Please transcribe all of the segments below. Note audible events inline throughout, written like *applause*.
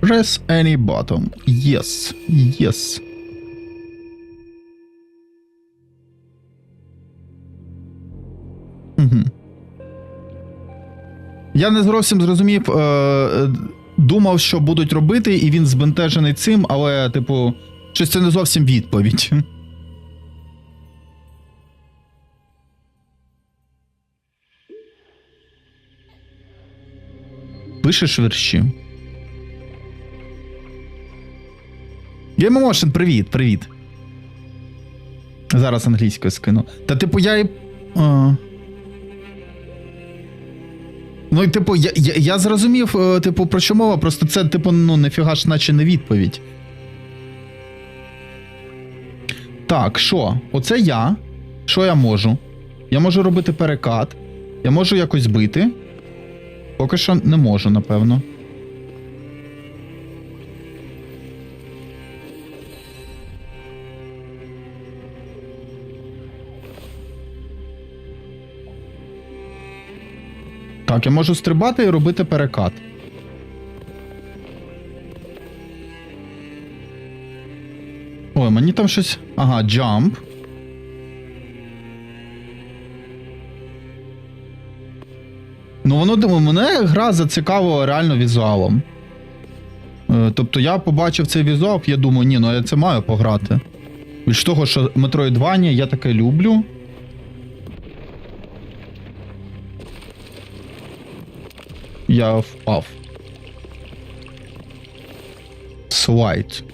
Press any button. Yes. Yes. Угу. Я не зовсім зрозумів. Е, е, думав, що будуть робити, і він збентежений цим, але, типу, щось це не зовсім відповідь. Пишеш вірші. Геймемошен, привіт, привіт. Зараз англійською скину. Та, типу, я і. А... Ну, і, типу, я, я, я зрозумів, е, типу, про що мова, просто це, типу, ну, нефіга ж наче не відповідь. Так, що? Оце я. Що я можу? Я можу робити перекат. Я можу якось бити. Поки що не можу, напевно. Так, я можу стрибати і робити перекат. Ой, мені там щось. Ага, jump. Ну, воно мене гра зацікавила реально візуалом. Е, Тобто я побачив цей візуал, я думаю, ні, ну я це маю пограти. Від того, що Metroidvania я таке люблю. Я впав. Слайд.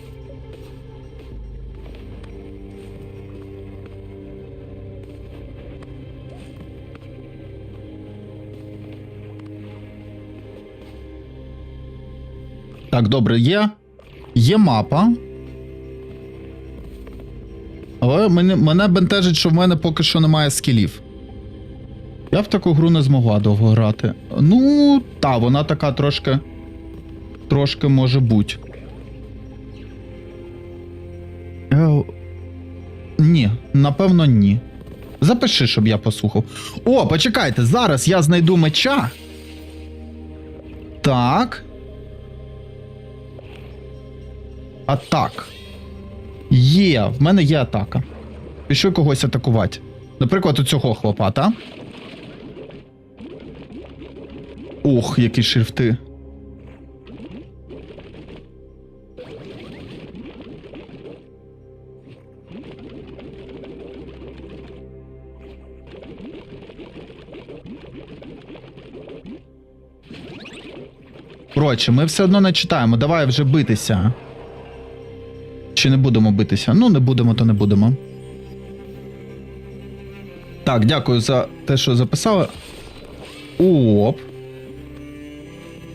Так, добре, є. Є мапа. Але мене, мене бентежить, що в мене поки що немає скілів. Я в таку гру не змогла довго грати. Ну, та, вона така трошки. Трошки може бути. Е, Ні, напевно, ні. Запиши, щоб я послухав. О, почекайте, зараз я знайду меча. Так. Атак. Є, в мене є атака. Пішли когось атакувати. Наприклад, у цього хлопа, та? Ох, які шрифти. Коротше, ми все одно не читаємо. Давай вже битися. Чи не будемо битися? Ну, не будемо, то не будемо. Так, дякую за те, що записали. Оп.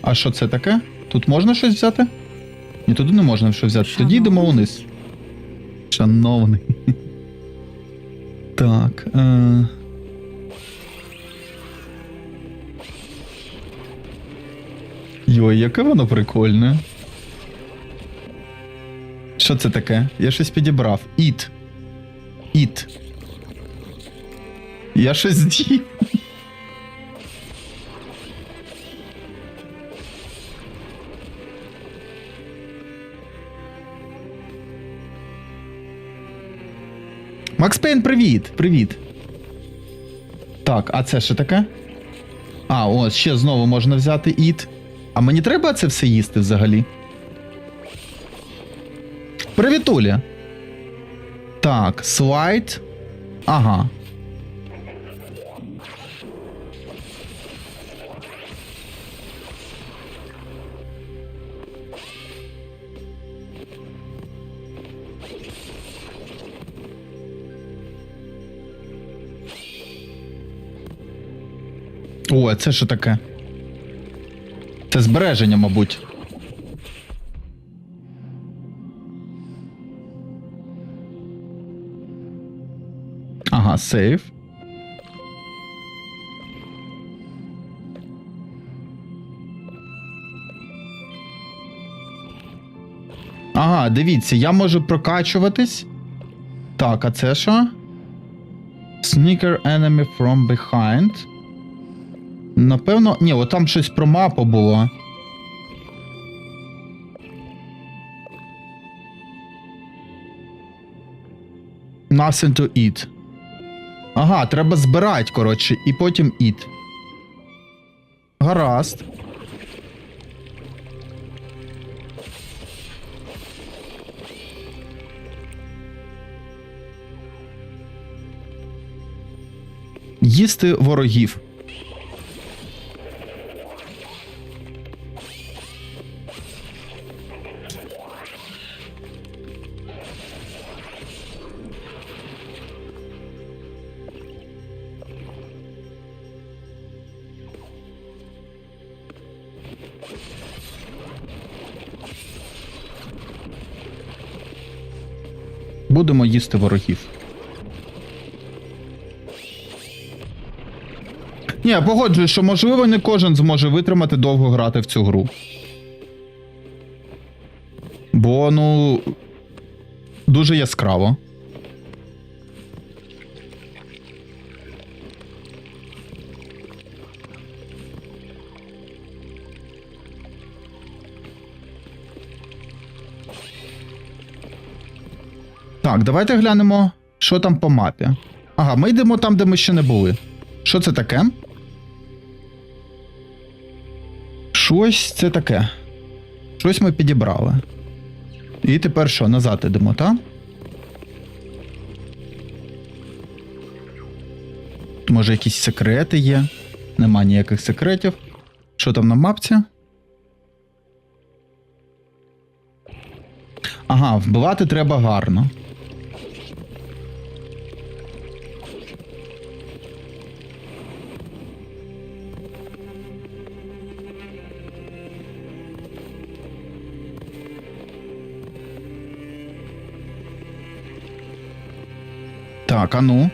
А що це таке? Тут можна щось взяти? Ні, туди не можна щось взяти. Тоді йдемо вниз. Шановний. *laughs* Так. Е... Йой, яке воно прикольне. Що це таке? Я щось підібрав. Іт. Іт. Я щось з'їв. Макс привіт! Привіт. Так, а це що таке? А, ось ще знову можна взяти іт. А мені треба це все їсти взагалі? Привітуля. Так, слайд. Ага. А це що таке? Це збереження, мабуть. Ага, сейв. Ага, дивіться, я можу прокачуватись. Так, а це що? Sneaker enemy from behind. Напевно, ні, от там щось про мапу було. Nothing to eat. Ага, треба збирати, коротше, і потім eat. Гаразд. Їсти ворогів. Будемо їсти ворогів. Ні, погоджуюсь, що можливо не кожен зможе витримати довго грати в цю гру. Бо, ну. Дуже яскраво. Так, давайте глянемо, що там по мапі. Ага, ми йдемо там, де ми ще не були. Що це таке? Щось це таке. Щось ми підібрали. І тепер що, назад ідемо, так? Може, якісь секрети є? Нема ніяких секретів. Що там на мапці? Ага, вбивати треба гарно. Так, а ну.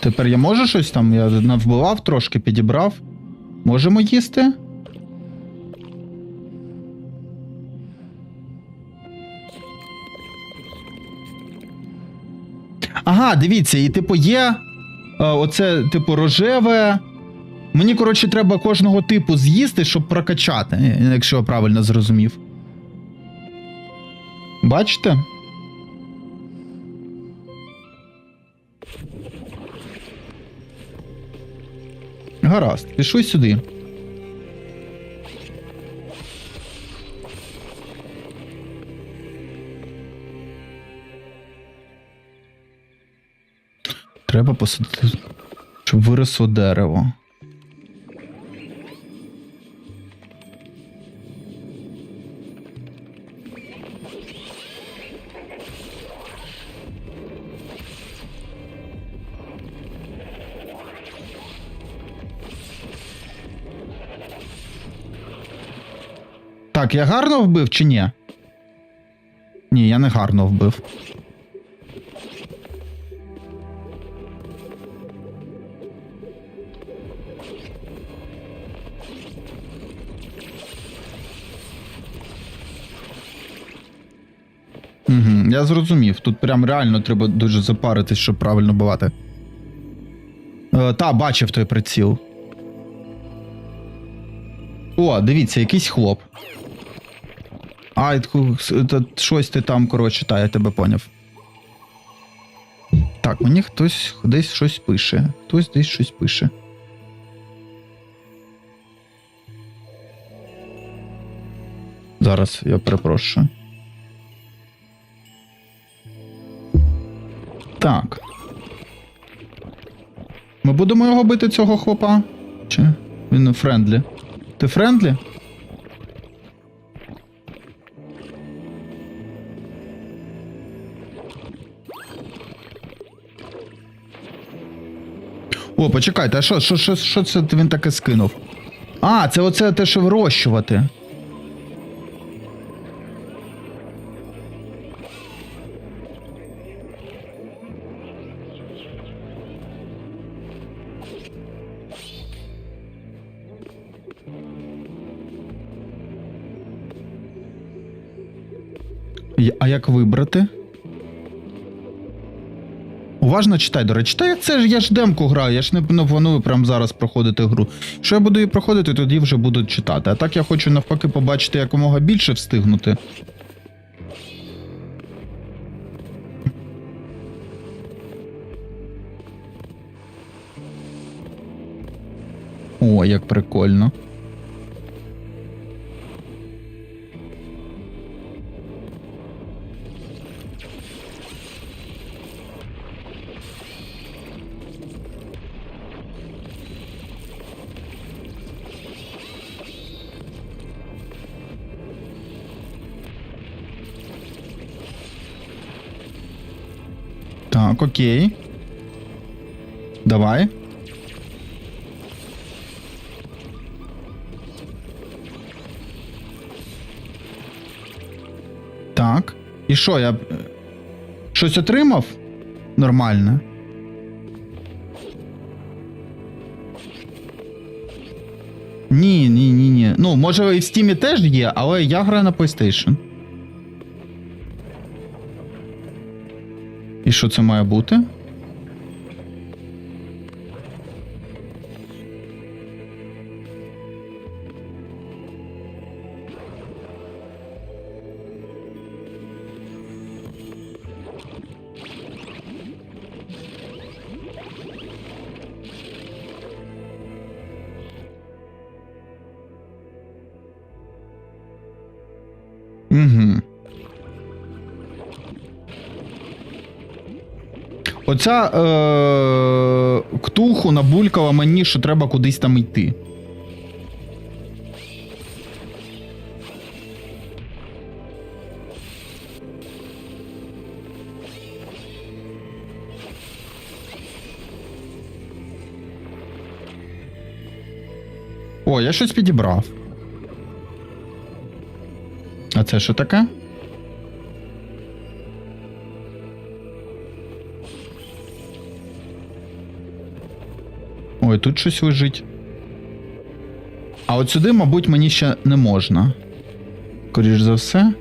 Тепер я можу щось там? Я навбивав трошки, підібрав. Можемо їсти? Ага, дивіться, і типу є. е, оце, типу, рожеве. Мені, коротше, треба кожного типу з'їсти, щоб прокачати, якщо я правильно зрозумів. Бачите? Гаразд, пішли сюди. Треба посадити, щоб виросло дерево. Так, я гарно вбив чи ні? Ні, я не гарно вбив. Угу, я зрозумів. Тут прям реально треба дуже запаритись, щоб правильно бувати. Е, та, бачив той приціл. О, дивіться, якийсь хлоп. А, та щось ти там, коротше, та, я тебе поняв. Так, мені хтось десь щось пише. Хтось десь щось пише. Зараз я перепрошую. Так. Ми будемо його бити цього хлопа? Чи він френдлі? Ти френдлі? Почекайте, а що, що, що, що це він таке скинув? А, це оце те, що вирощувати. А як вибрати? уважно читай, до речі, та я це ж я ж демку граю, я ж не планую прямо зараз проходити гру. Що я буду її проходити, тоді вже буду читати. А так я хочу навпаки побачити якомога більше встигнути. О, як прикольно. Окей. Давай. Так. І що, я. Щось отримав? Нормально. Ні, ні, ні, ні. Ну, може і в Steam теж є, але я граю на PlayStation. І що це має бути? Оця е- ктулху набулькала мені, що треба кудись там йти. О, я щось підібрав. А це що таке? Тут щось лежить. А от сюди, мабуть, мені ще не можна. Скоріш за все.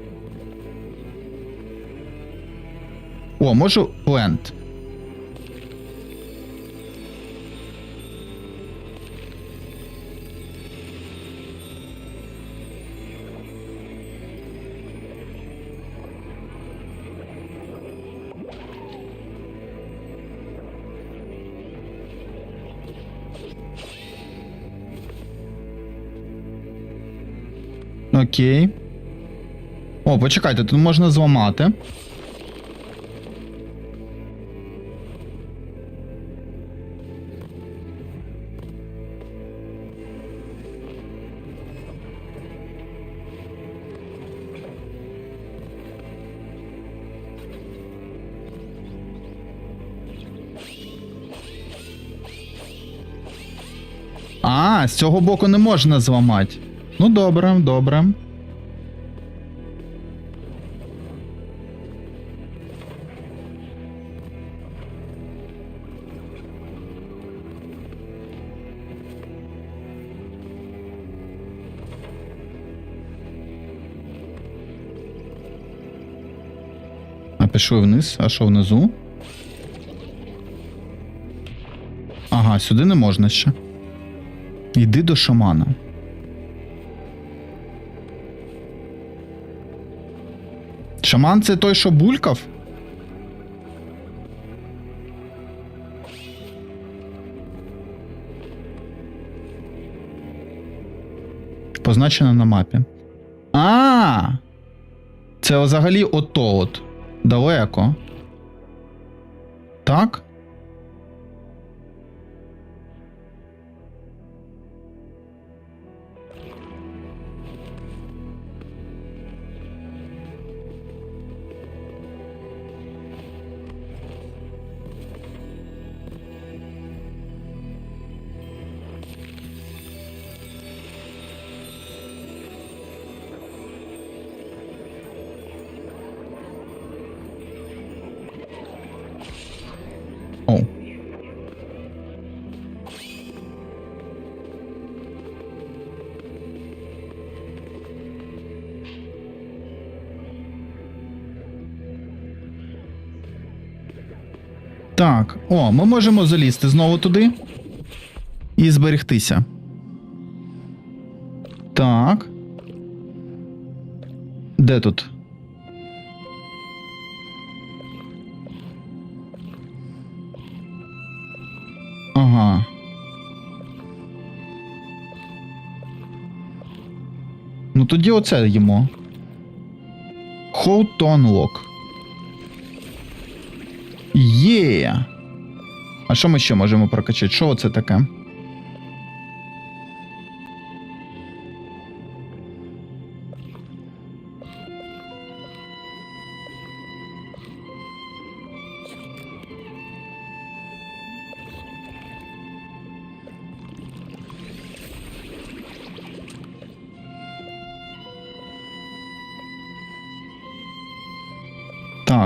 О, можу плент. Окей. О, почекайте, тут можна зламати. А, з цього боку не можна зламати. Ну, добре, добре. А пішли вниз, а що внизу? Ага, сюди не можна ще. Йди до шамана. Шаман це той, що булькав? Позначено на мапі. А! Це взагалі ото от. Далеко. Так? Так, о, ми можемо залізти знову туди і зберегтися. Так. Де тут? Ага. Ну тоді оце їмо. Хоутонлок. Є. А що ми ще можемо прокачати? Що це таке?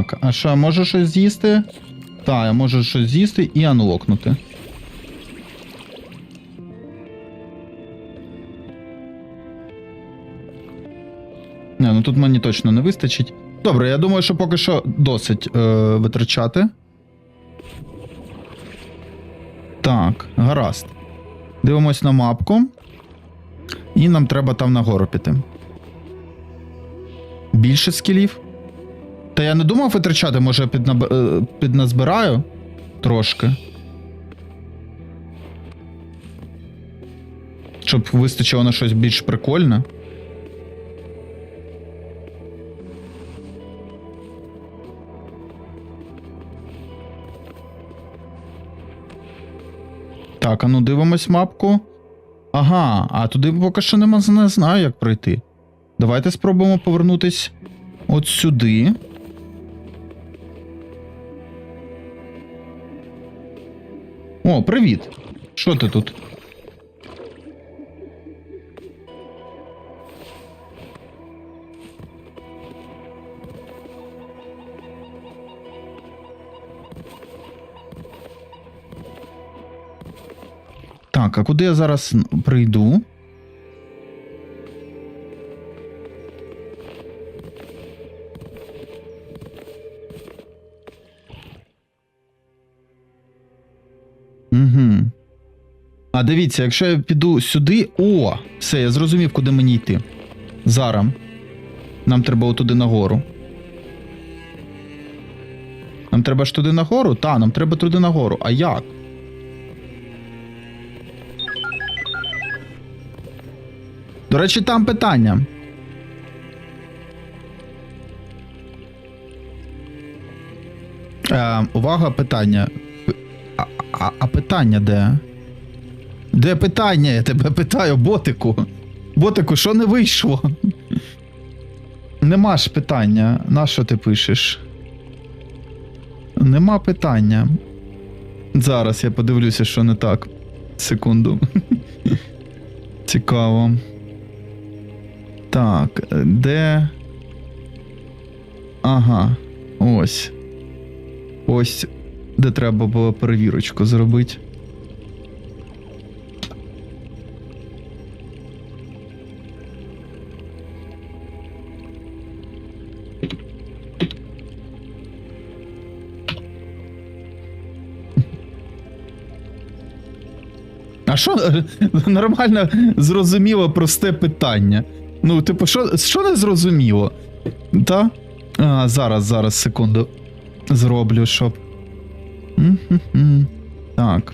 Так, а що, можу щось з'їсти? Так, я можу щось з'їсти і анлокнути. Не, ну тут мені точно не вистачить. Добре, я думаю, що поки що досить е, витрачати. Так, гаразд. Дивимось на мапку. І нам треба там нагору піти. Більше скілів. Та я не думав витрачати, може піднаб... е, підназбираю трошки. Щоб вистачило на щось більш прикольне. Так, а ну дивимось мапку. Ага, а туди поки що нема не знаю, як пройти. Давайте спробуємо повернутись от сюди. О, привіт. Що ти тут? Так, а куди я зараз прийду? А дивіться, якщо я піду сюди. О! Все, я зрозумів, куди мені йти. Зараз. Нам треба отуди нагору. Нам треба ж туди нагору? Та, нам треба туди нагору. А як? До речі, там питання. Е, увага, питання. А, а, а питання де? Де питання? Я тебе питаю, ботику. Ботику, що не вийшло? Нема ж питання. На що ти пишеш? Нема питання. Зараз я подивлюся, що не так. Секунду. *laughs* Цікаво. Так, де. Ага, ось. Ось де треба було перевірочку зробити. А що нормально зрозуміло просте питання? Ну, типу, що, що не зрозуміло? Та? А, зараз, зараз, секунду. Зроблю, щоб. Так.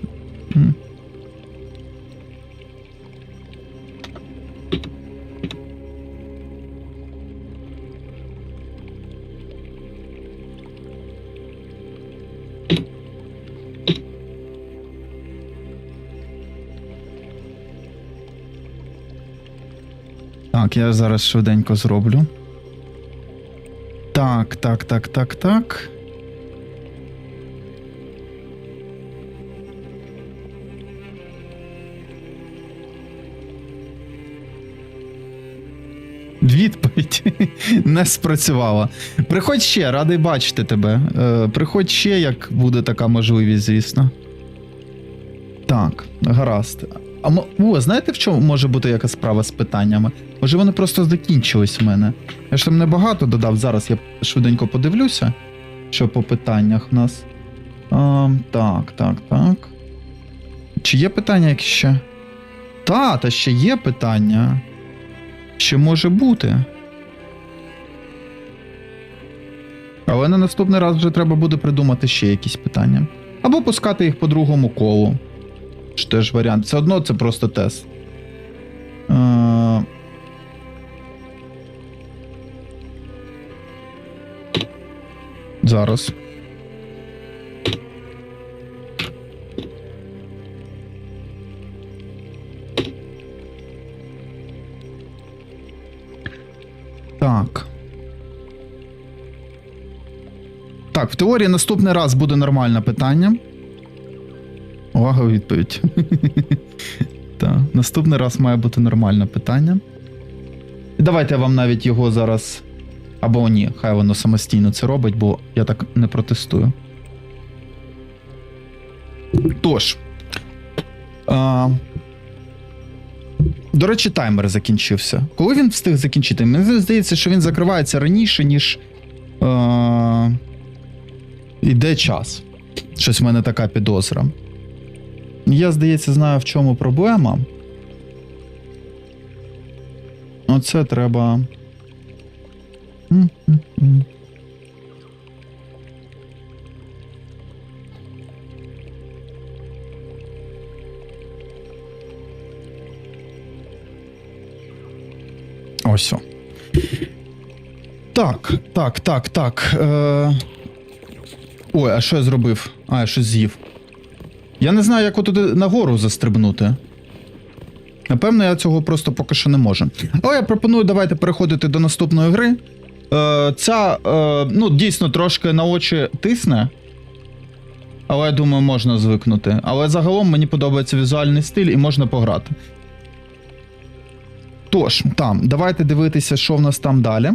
Я зараз швиденько зроблю. Так, так, так, так, так. Відповідь *laughs* не спрацювала. Приходь ще, радий бачити тебе. Е, приходь ще, як буде така можливість, звісно. Так, гаразд. А о, знаєте, в чому може бути якась справа з питаннями? Може вони просто закінчились в мене. Я ж там небагато додав. Зараз я швиденько подивлюся, що по питаннях в нас. А, так, так, так. Чи є питання якісь ще? Та, та ще є питання. Ще може бути. Але на наступний раз вже треба буде придумати ще якісь питання. Або пускати їх по другому колу. Чи теж варіант. Все одно це просто тест. Е... Зараз. Так. Так, в теорії наступний раз буде нормальне питання. Увага, у відповідь. *laughs* Наступний раз має бути нормальне питання. І Давайте я вам навіть його зараз. Або ні, хай воно самостійно це робить, бо я так не протестую. Тож. А, до речі, таймер закінчився. Коли він встиг закінчити? Мені здається, що він закривається раніше, ніж. А, йде час. Щось в мене така підозра. Я, здається, знаю, в чому проблема. Оце треба. Ось. Так, так, так, так. Е... Ой, а що я зробив? А, я щось з'їв. Я не знаю, як отуди нагору застрибнути. Напевно, я цього просто поки що не можу. Але я пропоную давайте переходити до наступної гри. Е, ця, е, ну, дійсно, трошки на очі тисне. Але я думаю, можна звикнути. Але загалом мені подобається візуальний стиль і можна пограти. Тож, там, давайте дивитися, що в нас там далі.